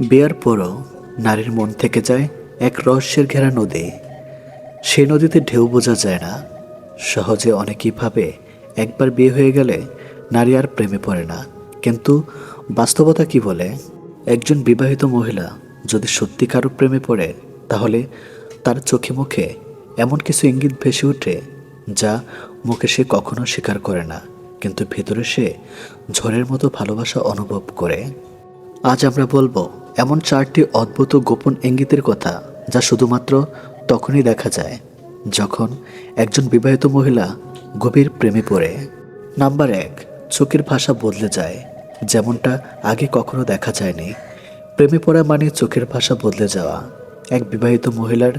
বিয়ার পরও নারীর মন থেকে যায় এক রহস্যের ঘেরা নদী। সেই নদীতে ঢেউ বোঝা যায় না। সহজে অনেকেই ভাবে একবার বিয়ে হয়ে গেলে নারী আর প্রেমে পড়ে না। কিন্তু বাস্তবতা কি বলে? একজন বিবাহিত মহিলা যদি সত্যি কারও প্রেমে পড়ে, তাহলে তার চোখে মুখে এমন কিছু ইঙ্গিত ভেসে ওঠে যা মুখে সে কখনো স্বীকার করে না, কিন্তু ভেতরে সে ঝড়ের মতো ভালোবাসা অনুভব করে। আজ আমরা বলব এমন চারটি অদ্ভুত গোপন ইঙ্গিতের কথা যা শুধুমাত্র তখনই দেখা যায় যখন একজন বিবাহিত মহিলা গভীর প্রেমে পড়ে। নাম্বার এক, চোখের ভাষা বদলে যায়, যেমনটা আগে কখনো দেখা যায়নি। প্রেমে পড়া মানে চোখের ভাষা বদলে যাওয়া। এক বিবাহিত মহিলার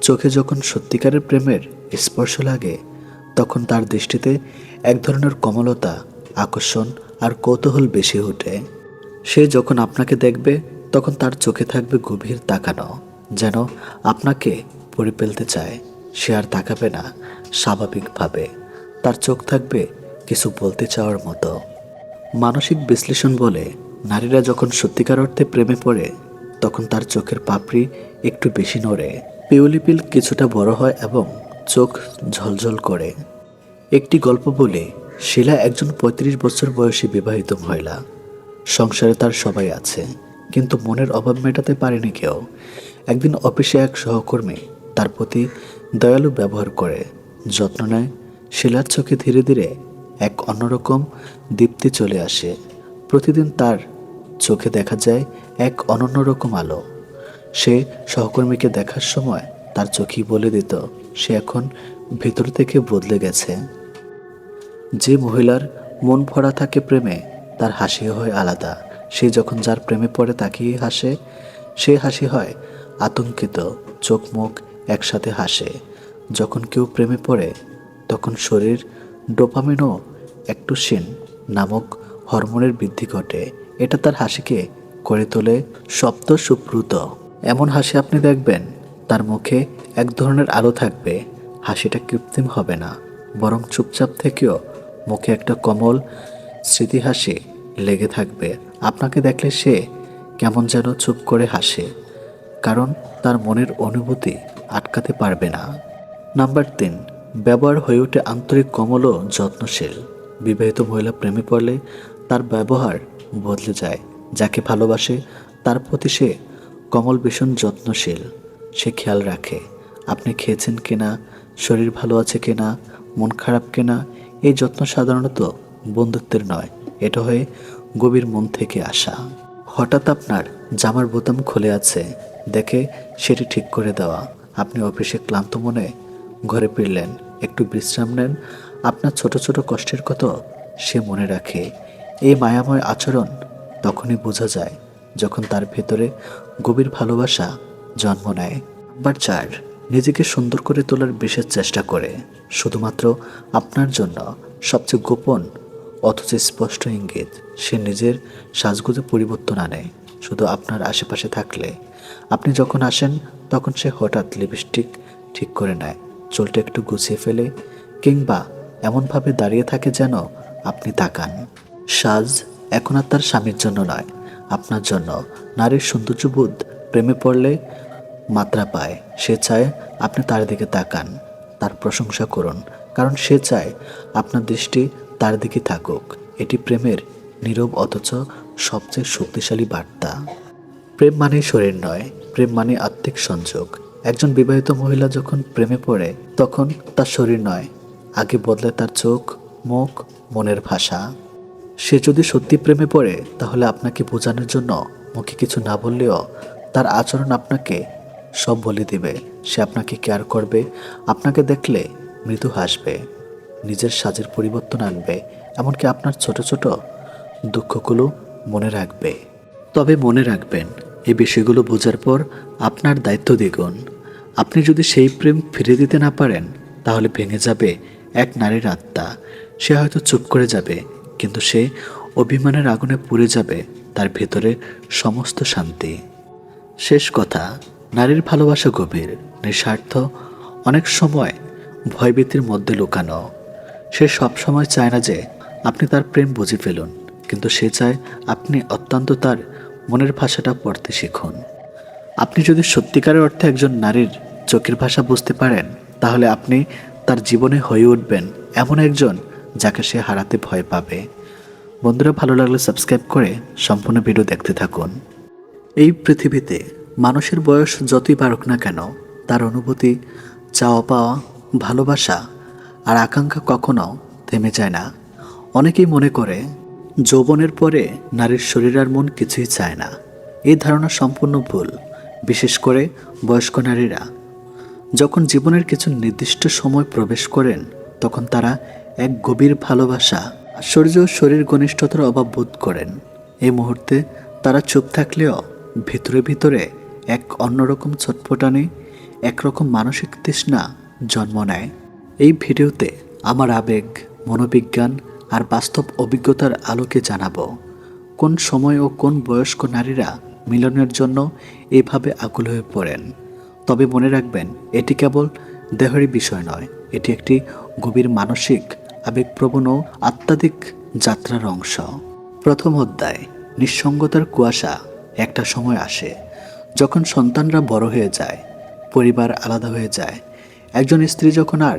চোখে যখন সত্যিকারের প্রেমের স্পর্শ লাগে, তখন তার দৃষ্টিতে এক ধরনের কমলতা, আকর্ষণ আর কৌতূহল বেশি ওঠে। সে যখন আপনাকে দেখবে তখন তার চোখে থাকবে গভীর তাকানো, যেন আপনাকে পড়ে ফেলতে চায়। সে আর তাকাবে না, স্বাভাবিকভাবে। তার চোখ থাকবে কিছু বলতে চাওয়ার মতো। মানসিক বিশ্লেষণ বলে, নারীরা যখন সত্যিকার অর্থে প্রেমে পড়ে, তখন তার চোখের পাপড়ি একটু বেশি নড়ে। পিউলিপিল কিছুটা বড় হয় এবং চোখ ঝলঝল করে। একটি গল্প বলে, শিলা একজন পঁয়ত্রিশ বছর বয়সী বিবাহিত মহিলা। সংসারে তার সবাই আছে। কিন্তু মনের অভাব মেটাতে পারেনি কেউ। একদিন অফিসে এক সহকর্মী তার প্রতি দয়ালু ব্যবহার করে যত্ন নেয়, শিলার চোখে ধীরে ধীরে এক অন্যরকম দীপ্তি চলে আসে। প্রতিদিন তার চোখে দেখা যায় এক অনন্য রকম আলো। সে সহকর্মীকে দেখার সময় তার চোখই বলে দিত, সে এখন ভেতর থেকে বদলে গেছে। যে মহিলার মন ভরা থাকে প্রেমে, তার হাসি হয় আলাদা। সে যখন যার প্রেমে পড়ে তাকিয়ে হাসে, সে হাসি হয়, আতঙ্কিত চোখ মুখ একসাথে হাসে। যখন কেউ প্রেমে পড়ে, তখন শরীর ডোপামিনও অ্যাক্টোসিন নামক হরমোনের বৃদ্ধি ঘটে। এটা তার হাসিকে করে তোলে শব্দ সুপ্রুত। এমন হাসি আপনি দেখবেন, তার মুখে এক ধরনের আলো থাকবে। হাসিটা কৃত্রিম হবে না, বরং চুপচাপ থেকেও মুখে একটা কমল স্মৃতি হাসি লেগে থাকবে। আপনাকে দেখলে সে কেমন যেন চুপ করে হাসে, কারণ তার মনের অনুভূতি আটকাতে পারবে না। নাম্বার তিন, ব্যবহার হয়ে ওঠে আন্তরিক কমল ও যত্নশীল। বিবাহিত মহিলা প্রেমে পড়লে তার ব্যবহার বদলে যায়। যাকে ভালোবাসে, তার প্রতি সে কমল, ভীষণ যত্নশীল। সে খেয়াল রাখে, আপনি খেয়েছেন কিনা, শরীর ভালো আছে কিনা, মন খারাপ কিনা, এই যত্ন সাধারণত বন্ধুত্বের নয়। এটা হয়ে গভীর মন থেকে আসা। হঠাৎ আপনার জামার বোতাম খুলে আছে। দেখে সেটি ঠিক করে দেওয়া। আপনি অফিসে ক্লান্ত মনে ঘরে ফিরলেন। একটু বিশ্রাম নেন। আপনার ছোট ছোট কষ্টের কথা সে মনে রাখে। এই মায়াময় আচরণ তখনই বোঝা যায় যখন তার ভেতরে গভীর ভালোবাসা জন্ম নেয়। নাম্বার চার, নিজেকে সুন্দর করে তোলার বিশেষ চেষ্টা করে। শুধুমাত্র আপনার জন্য সবচেয়ে গোপন অথচ স্পষ্ট ইঙ্গিত, সে নিজের সাজগুজে পরিবর্তন আনে, শুধু আপনার আশেপাশে থাকলে। আপনি যখন আসেন, তখন সে হঠাৎ লিপস্টিক ঠিক করে নেয়, চুলটা একটু গুছিয়ে ফেলে, কিংবা এমনভাবে দাঁড়িয়ে থাকে যেন আপনি তাকান। সাজ এখন আর তার স্বামীর জন্য নয়, আপনার জন্য। নারীর সৌন্দর্যবোধ প্রেমে পড়লে মাত্রা পায়। সে চায় আপনি তার দিকে তাকান, তার প্রশংসা করুন, কারণ সে চায় আপনার দৃষ্টি তার দিকে থাকুক। এটি প্রেমের নীরব অথচ সবচেয়ে শক্তিশালী বার্তা। প্রেম মানে শরীর নয়, প্রেম মানে আত্মিক সংযোগ। একজন বিবাহিত মহিলা যখন প্রেমে পড়ে, তখন তার শরীর নয়, আগে বদলে তার চোখ, মুখ, মনের ভাষা। সে যদি সত্যি প্রেমে পড়ে, তাহলে আপনাকে বোঝানোর জন্য মুখে কিছু না বললেও তার আচরণ আপনাকে সব বলে দিবে। সে আপনাকে কেয়ার করবে, আপনাকে দেখলে মৃদু হাসবে। নিজের সাজের পরিবর্তন আনবে, এমনকি আপনার ছোট ছোট দুঃখগুলো মনে রাখবে। তবে মনে রাখবেন, এই বিষয়গুলো বোঝার পর আপনার দায়িত্ব দ্বিগুণ। আপনি যদি সেই প্রেম ফিরে দিতে না পারেন, তাহলে ভেঙে যাবে এক নারীর আত্মা। সে হয়তো চুপ করে যাবে, কিন্তু সে অভিমানের আগুনে পুড়ে যাবে, তার ভেতরে সমস্ত শান্তি। শেষ কথা, নারীর ভালোবাসা গভীর, নিঃস্বার্থ, অনেক সময় ভয়ভীতির মধ্যে লুকানো। সে সবসময় চায় না যে আপনি তার প্রেম বুঝে ফেলুন, কিন্তু সে চায় আপনি অত্যন্ত তার মনের ভাষাটা পড়তে শিখুন। আপনি যদি সত্যিকারের অর্থে একজন নারীর চোখের ভাষা বুঝতে পারেন, তাহলে আপনি তার জীবনে হয়ে উঠবেন এমন একজন যাকে সে হারাতে ভয় পাবে। বন্ধুরা, ভালো লাগলে সাবস্ক্রাইব করে সম্পূর্ণ ভিডিও দেখতে থাকুন। এই পৃথিবীতে মানুষের বয়স যতই বাড়ুক না কেন, তার অনুভূতি চাওয়া পাওয়া ভালোবাসা আর আকাঙ্ক্ষা কখনো থেমে যায় না। অনেকেই মনে করে, যৌবনের পরে নারীর শরীর আর মন কিছুই চায় না। এই ধারণা সম্পূর্ণ ভুল, বিশেষ করে বয়স্ক নারীরা। যখন জীবনের কিছু নির্দিষ্ট সময় প্রবেশ করেন, তখন তারা এক গভীর ভালোবাসা, আশ্চর্য শরীর ঘনিষ্ঠতার অভাব বোধ করেন। এই মুহূর্তে তারা চুপ থাকলেও ভিতরে ভিতরে এক অন্যরকম ছটফটানি, একরকম মানসিক তৃষ্ণা জন্ম নেয়। এই ভিডিওতে আমার আবেগ, মনোবিজ্ঞান আর বাস্তব অভিজ্ঞতার আলোকে জানাব, কোন সময় ও কোন বয়স্ক নারীরা মিলনের জন্য এভাবে আকুল হয়ে পড়েন। তবে মনে রাখবেন, এটি কেবল দেহেরই বিষয় নয়, এটি একটি গভীর মানসিক, আবেগপ্রবণ ও আত্মাধিক যাত্রার অংশ। প্রথম অধ্যায়, নিঃসঙ্গতার কুয়াশা, একটা সময় আসে, যখন সন্তানরা বড় হয়ে যায়, পরিবার আলাদা হয়ে যায়, একজন স্ত্রী যখন আর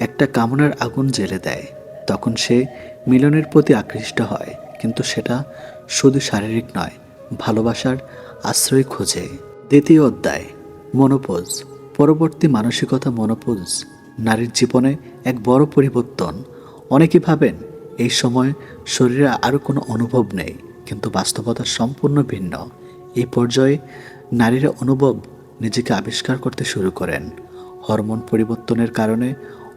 একটা কামনার আগুন জ্বেলে দেয়। তখন সে মিলনের প্রতি আকৃষ্ট হয়, কিন্তু সেটা শুধু শারীরিক নয়, ভালোবাসার আশ্রয় খোঁজে। দ্বিতীয় অধ্যায়, মনোপোজ। পরবর্তী মানসিকতা মনোপোজ, নারীর জীবনে এক বড় পরিবর্তন। অনেকে ভাবেন, এই সময় শরীরে আরও কোনো অনুভব নেই, কিন্তু বাস্তবতা সম্পূর্ণ ভিন্ন। এই পর্যায়ে নারীরা অনুভব নিজেকে আবিষ্কার করতে শুরু করেন। হরমোন পরিবর্তনের কারণে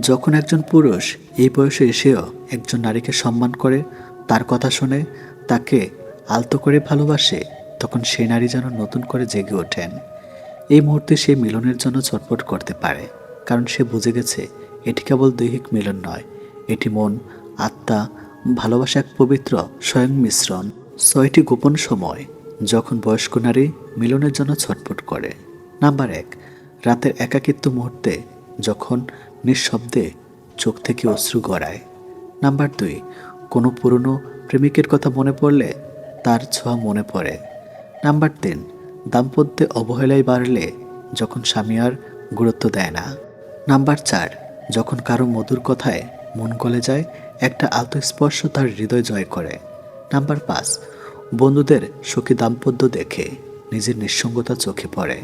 যখন একজন পুরুষ এই বয়সে এসেও একজন নারীকে সম্মান করে, তার কথা শুনে তাকে আলতো করে ভালোবাসে, তখন সেই নারী যেন নতুন করে জেগে ওঠেন। এই মুহূর্তে সে মিলনের জন্য ছটফট করতে পারে, কারণ সে বুঝে গেছে এটি কেবল দৈহিক মিলন নয়, এটি মন, আত্মা, ভালোবাসা এক পবিত্র, স্বয়ং মিশ্রণ। ছয়টি গোপন সময় যখন বয়স্ক নারী মিলনের জন্য ছটফট করে। নাম্বার এক, রাতের একাকিত্ব মুহূর্তে যখন নিঃশব্দে চোখ থেকে অশ্রু গড়ায়। নাম্বার দুই, কোনো পুরনো প্রেমিকের কথা মনে পড়লে তার ছোঁয়া মনে পড়ে। নাম্বার তিন, দাম্পত্যে অবহেলায় বাড়লে যখন স্বামী আর গুরুত্ব দেয় না। নাম্বার চার, যখন কারও মধুর কথায় মন গলে যায়, একটা আলতো স্পর্শ তার হৃদয় জয় করে। নাম্বার পাঁচ, বন্ধুদের সুখী দাম্পত্য দেখে নিজের নিঃসঙ্গতা চোখে পড়ে।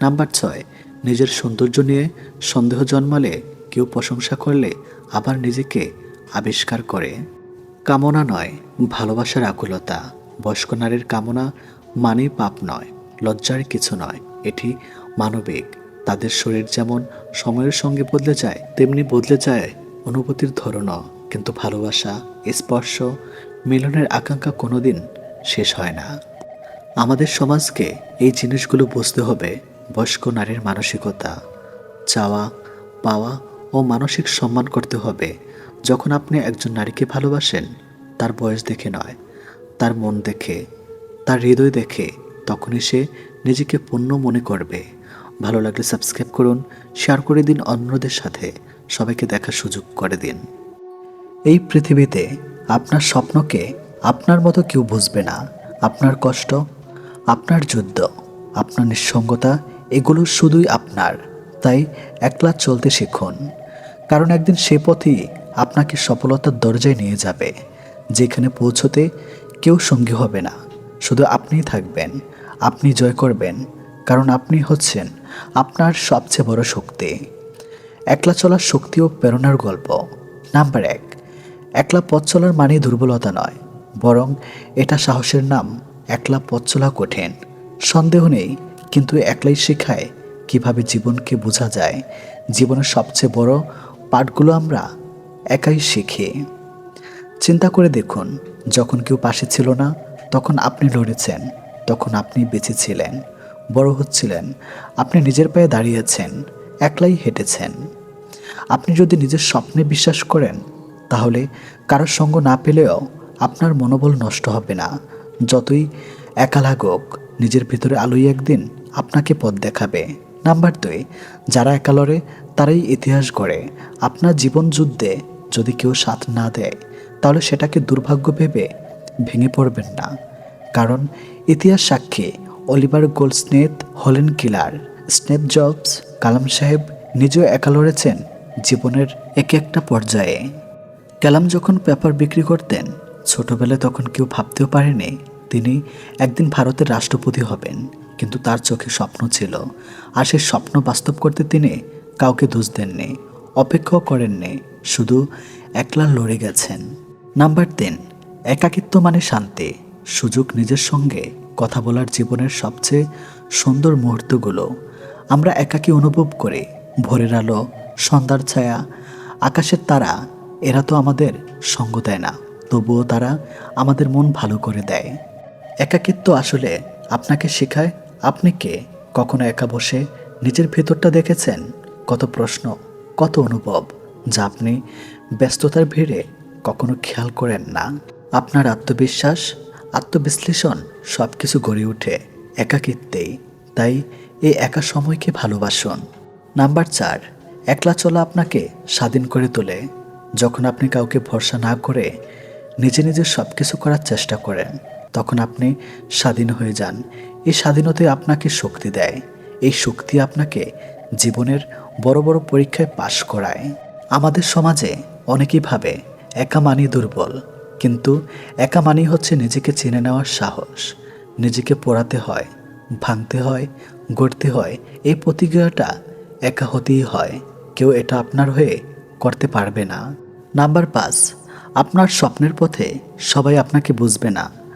নাম্বার ছয় নিজের সৌন্দর্য নিয়ে সন্দেহ জন্মালে কেউ প্রশংসা করলে আবার নিজেকে আবিষ্কার করে। কামনা নয়, ভালোবাসার আকুলতা। বয়স্ক নারীর কামনা মানেই পাপ নয়, লজ্জার কিছু নয়। এটি মানবিক। তাদের শরীর যেমন সময়ের সঙ্গে বদলে যায়, তেমনি বদলে যায় অনুভূতির ধরনও। কিন্তু ভালোবাসা, স্পর্শ, মিলনের আকাঙ্ক্ষা কোনোদিন শেষ হয় না। আমাদের সমাজকে এই জিনিসগুলো বুঝতে হবে। বয়স্ক নারীর মানসিকতা, চাওয়া, পাওয়া ও মানসিক সম্মান করতে হবে। যখন আপনি একজন নারীকে ভালোবাসেন, তার বয়স দেখে নয়, তার মন দেখে, তার হৃদয় দেখে, তখনই সে নিজেকে পূর্ণ মনে করবে। ভালো লাগলে সাবস্ক্রাইব করুন, শেয়ার করে দিন অন্যদের সাথে। সবাইকে দেখার সুযোগ করে দিন। এই পৃথিবীতে আপনার স্বপ্নকে আপনার মতো কেউ বুঝবে না। আপনার কষ্ট, আপনার যুদ্ধ, আপনার নিঃসঙ্গতা এগুলো শুধুই আপনার। তাই একলা চলতে শিখুন। কারণ একদিন সে পথই আপনাকে সফলতার দরজায় নিয়ে যাবে। যেখানে পৌঁছতে কেউ সঙ্গী হবে না। শুধু আপনিই থাকবেন। আপনি জয় করবেন। কারণ আপনি হচ্ছেন আপনার সবচেয়ে বড় শক্তি। একলা চলার শক্তি ও প্রেরণার গল্প। নাম্বার এক, একলা পথ চলার মানে দুর্বলতা নয়। বরং এটা সাহসের নাম, একলা পথ চলা কঠিন। সন্দেহ নেই কিন্তু একলাই শেখায় কীভাবে জীবনকে বোঝা যায়। জীবনের সবচেয়ে বড় পাঠগুলো আমরা একাই শিখি। চিন্তা করে দেখুন, যখন কেউ পাশে ছিল না, তখন আপনি লড়েছেন, তখন আপনি বেঁচে ছিলেন, বড় হচ্ছিলেন, আপনি নিজের পায়ে দাঁড়িয়েছেন, একলাই হেঁটেছেন। আপনি যদি নিজের স্বপ্নে বিশ্বাস করেন, তাহলে কারোর সঙ্গ না পেলেও আপনার মনোবল নষ্ট হবে না, যতই একা লাগুক। নিজের ভিতরে আলোই একদিন আপনাকে পথ দেখাবে। নাম্বার দুই, যারা একা লড়ে তারাই ইতিহাস গড়ে। আপনার জীবন যুদ্ধে যদি কেউ সাথ না দেয়, তাহলে সেটাকে দুর্ভাগ্য ভেবে ভেঙে পড়বেন না। কারণ ইতিহাস সাক্ষী অলিভার গোল্ডস্নেথ হলেন কিলার। স্নেপ জবস, কালাম সাহেব নিজেও একা লড়েছেন জীবনের এক একটা পর্যায়ে। কালাম যখন পেপার বিক্রি করতেন, ছোটবেলায় তখন কেউ ভাবতেও পারেনি তিনি একদিন ভারতের রাষ্ট্রপতি হবেন, কিন্তু তার চোখে স্বপ্ন ছিল। আর সেই স্বপ্ন বাস্তব করতে তিনি কাউকে দোষ দেননি, অপেক্ষাও করেননি, শুধু একলা লড়ে গেছেন। নাম্বার তিন, একাকিত্ব মানে শান্তি, সুযোগ নিজের সঙ্গে, কথা বলার জীবনের সবচেয়ে সুন্দর মুহূর্তগুলো। আমরা একাকী অনুভব করি, ভোরের আলো, সন্ধ্যার ছায়া, আকাশের তারা, এরা তো আমাদের সঙ্গ দেয় না, তবুও তারা আমাদের মন ভালো করে দেয়। একাকিত্ব আসলে আপনাকে শেখায় আপনি কে? কখনো একা বসে নিজের ভেতরটা দেখেছেন? কত প্রশ্ন, কত অনুভব যা আপনি ব্যস্ততার ভিড়ে কখনো খেয়াল করেন না। আপনার আত্মবিশ্বাস, আত্মবিশ্লেষণ সব কিছু গড়ে ওঠে একাকিত্বেই। তাই এই একা সময়কে ভালোবাসুন। নাম্বার চার, একলা চলা আপনাকে স্বাধীন করে তোলে। যখন আপনি কাউকে ভরসা না করে নিজে নিজে সব কিছু করার চেষ্টা করেন তখন আপনি স্বাধীন হয়ে যান। এই স্বাধীনতাই আপনাকে শক্তি দেয়। এই শক্তি আপনাকে জীবনের বড় বড় পরীক্ষায় পাশ করায়। আমাদের সমাজে অনেকেই ভাবে, একা মানি দুর্বল। কিন্তু একা মানি হচ্ছে নিজেকে চিনে নেওয়ার সাহস। নিজেকে পড়াতে হয়, ভাঙতে হয়, গড়তে হয়। এই প্রতিক্রিয়াটা একা হতেই হয়। কেউ এটা আপনার হয়ে করতে পারবে না। নাম্বার পাঁচ, আপনার স্বপ্নের পথে সবাই আপনাকে বুঝবে না।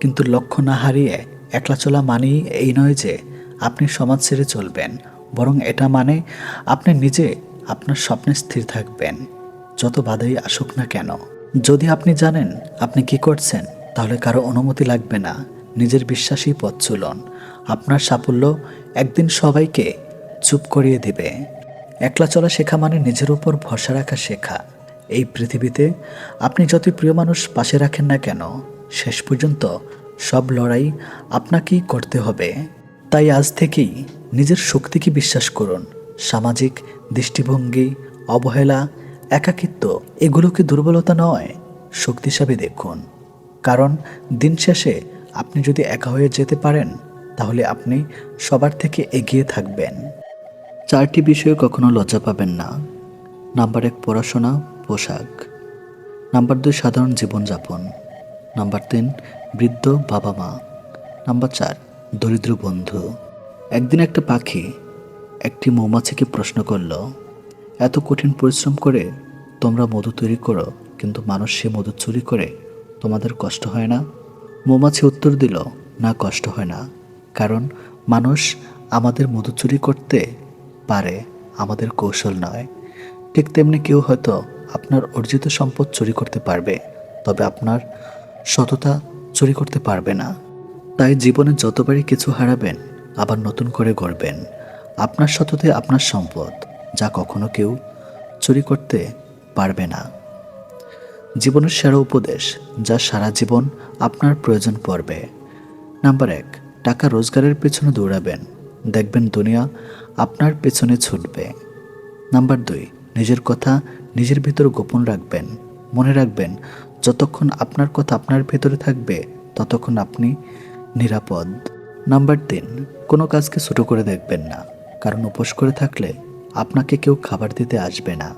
কিন্তু লক্ষ্য না হারিয়ে একলা চলা মানেই এই নয় যে আপনি সমাজ ছেড়ে চলবেন, বরং এটা মানে আপনি নিজে আপনার স্বপ্নে স্থির থাকবেন, যত বাধাই আসুক না কেন। যদি আপনি জানেন আপনি কি করছেন, তাহলে কারও অনুমতি লাগবে না, নিজের বিশ্বাসী পথ চলুন, আপনার সাফল্য একদিন সবাইকে চুপ করিয়ে দিবে। একলা চলা শেখা মানে নিজের উপর ভরসা রাখা শেখা। এই পৃথিবীতে আপনি যতই প্রিয় মানুষ পাশে রাখেন না কেন শেষ পর্যন্ত সব লড়াই আপনাকেই করতে হবে। তাই আজ থেকেই নিজের শক্তিকে বিশ্বাস করুন। সামাজিক, দৃষ্টিভঙ্গি, অবহেলা, একাকিত্ব, এগুলোকে দুর্বলতা নয় শক্তি হিসাবে দেখুন। কারণ দিন শেষে আপনি যদি একা হয়ে যেতে পারেন, তাহলে আপনি সবার থেকে এগিয়ে থাকবেন। চারটি বিষয়ে কখনো লজ্জা পাবেন না। নাম্বার এক, পড়াশোনা, পোশাক। নাম্বার দুই, সাধারণ জীবনযাপন। নাম্বার তিন, বৃদ্ধ বাবা মা। নাম্বার চার, দরিদ্র বন্ধু। একদিন একটা পাখি একটি মৌমাছিকে প্রশ্ন করল, এত কঠিন পরিশ্রম করে তোমরা মধু তৈরি করো, কিন্তু মানুষ সে মধু চুরি করে তোমাদের কষ্ট হয় না? মৌমাছি উত্তর দিল, না, কষ্ট হয় না। কারণ মানুষ আমাদের মধু চুরি করতে পারে, আমাদের কৌশল নয়। ঠিক তেমনি কেউ হয়তো আপনার অর্জিত সম্পদ চুরি করতে পারবে, তবে আপনার সততা চুরি করতে পারবে না। তাই জীবনে যতবারই কিছু হারাবেন, আবার নতুন করে গড়বেন। আপনার সততাই আপনার সম্পদ, যা কখনো কেউ চুরি করতে পারবে না। জীবনের সেরা উপদেশ, যা সারা জীবন আপনার প্রয়োজন পড়বে। নাম্বার এক, টাকা রোজগারের পেছনে দৌড়াবেন। দেখবেন দুনিয়া আপনার পেছনে ছুটবে। নাম্বার দুই, নিজের কথা নিজের ভিতর গোপন রাখবেন। মনে রাখবেন যতক্ষণ আপনার কথা আপনার ভেতরে থাকবে, ততক্ষণ আপনি নিরাপদ। নাম্বার তিন, কোনো কাজকে ছোটো করে দেখবেন না, কারণ উপোস করে থাকলে আপনাকে কেউ খাবার দিতে আসবে না।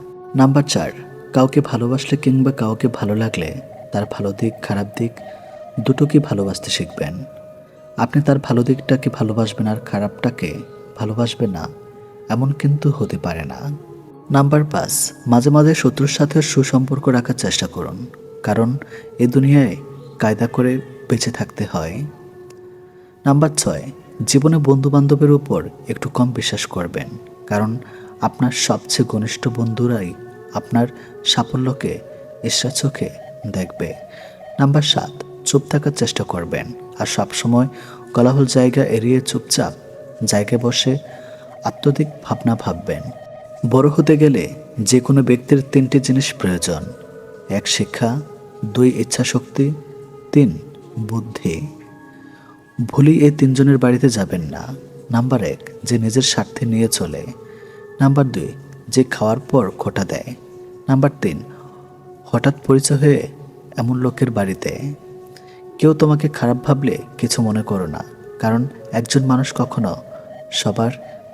নাম্বার চার, কাউকে ভালোবাসলে কিংবা কাউকে ভালো লাগলে তার ভালো দিক, খারাপ দিক দুটোকে ভালোবাসতে শিখবেন। আপনি তার ভালো দিকটাকে ভালোবাসবেন আর খারাপটাকে ভালোবাসবেন না, এমন কিন্তু হতে পারে না। নাম্বার পাঁচ, মাঝে মাঝে শত্রুর সাথে সুসম্পর্ক রাখার চেষ্টা করুন। কারণ এ দুনিয়ায় কায়দা করে বেঁচে থাকতে হয়। নাম্বার ছয়, জীবনে বন্ধু বান্ধবের উপর একটু কম বিশ্বাস করবেন, কারণ আপনার সবচেয়ে ঘনিষ্ঠ বন্ধুরাই আপনার সাফল্যকে, ঈশ্বর চোখে দেখবে। নাম্বার সাত, চুপ থাকার চেষ্টা করবেন আর সবসময় কলাহল জায়গা এড়িয়ে চুপচাপ জায়গায় বসে আত্মদিক ভাবনা ভাববেন। বড় হতে গেলে যে কোনো ব্যক্তির তিনটি জিনিস প্রয়োজন এক শিক্ষা, দুই ইচ্ছাশক্তি, তিন বুদ্ধি। ভুলেই এই তিনজনের বাড়িতে যাবেন না। নাম্বার এক, যে নিজের স্বার্থে নিয়ে চলে। নাম্বার দুই, যে খাওয়ার পর খোটা দেয়। নাম্বার তিন, হঠাৎ পরিচয় হয়ে এমন লোকের বাড়িতে। কেউ তোমাকে খারাপ ভাবলে কিছু মনে করো না, কারণ একজন মানুষ কখনো সবার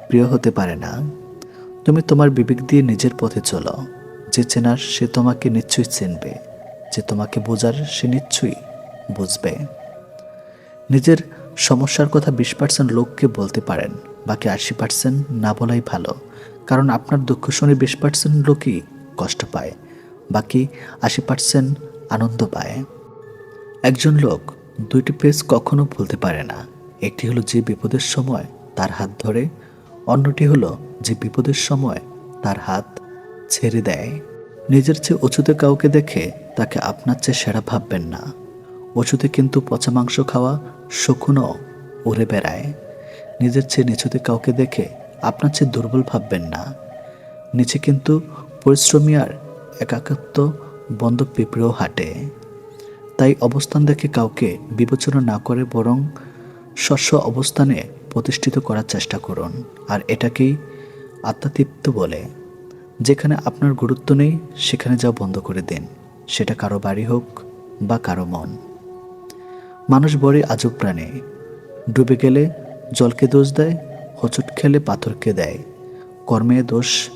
প্রিয় হতে পারে না। তুমি তোমার বিবেক দিয়ে নিজের পথে চলো। যে চেনার সে তোমাকে নিশ্চয়ই চিনবে, যে তোমাকে বোঝার সে নিশ্চয়ই বুঝবে। নিজের সমস্যার কথা বিশ পার্সেন্ট লোককে বলতে পারেন, বাকি আশি পার্সেন্ট না বলাই ভালো, কারণ আপনার দুঃখ শুনে বিশ পার্সেন্ট লোকই কষ্ট পায়, বাকি আশি পার্সেন্ট আনন্দ পায়। একজন লোক দুইটি পেজ কখনো ভুলতে পারে না, একটি হলো যে বিপদের সময় তার হাত ধরে, অন্যটি হলো যে বিপদের সময় তার হাত ছেড়ে দেয়। নিজের চেয়ে উঁচুতে কাউকে দেখে তাকে আপনার চেয়ে সেরা ভাববেন না। উঁচুতে কিন্তু পচা মাংস খাওয়া শকুনও উড়ে বেড়ায়। নিজের চেয়ে নিচুতে কাউকে দেখে আপনার চেয়ে দুর্বল ভাববেন না। নিচে কিন্তু পরিশ্রমী আর একাকত্ব বন্ধ পিঁপড়েও হাঁটে। তাই অবস্থান দেখে কাউকে বিবেচনা না করে বরং শস্য অবস্থানে প্রতিষ্ঠিত করার চেষ্টা করুন। আর এটাকেই আত্মাতৃপ্ত বলে। যেখানে আপনার গুরুত্ব নেই, সেখানে যাও বন্ধ করে দিন। সেটা কারও বাড়ি হোক বা কারও মন। মানুষ বড়ই আজব প্রাণে। ডুবে গেলে জলকে দোষ দেয়, হোঁচট খেলে পাথরকে দেয়। কর্মে দোষ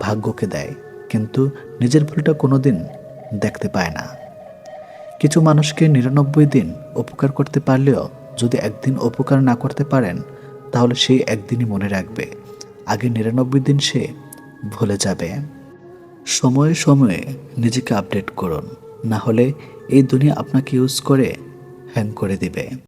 ভাগ্যকে দেয়। কিন্তু নিজের ভুলটা কোনোদিন দেখতে পায় না। কিছু মানুষকে নিরানব্বই দিন উপকার করতে পারলেও যদি একদিন উপকার না করতে পারেন, তাহলে সেই একদিনই মনে রাখবে। আগে নিরানব্বই দিন সে ভুলে যাবে। সময়ে সময়ে নিজেকে আপডেট করুন, না হলে এই দুনিয়া আপনাকে ইউজ করে হ্যাং করে দিবে।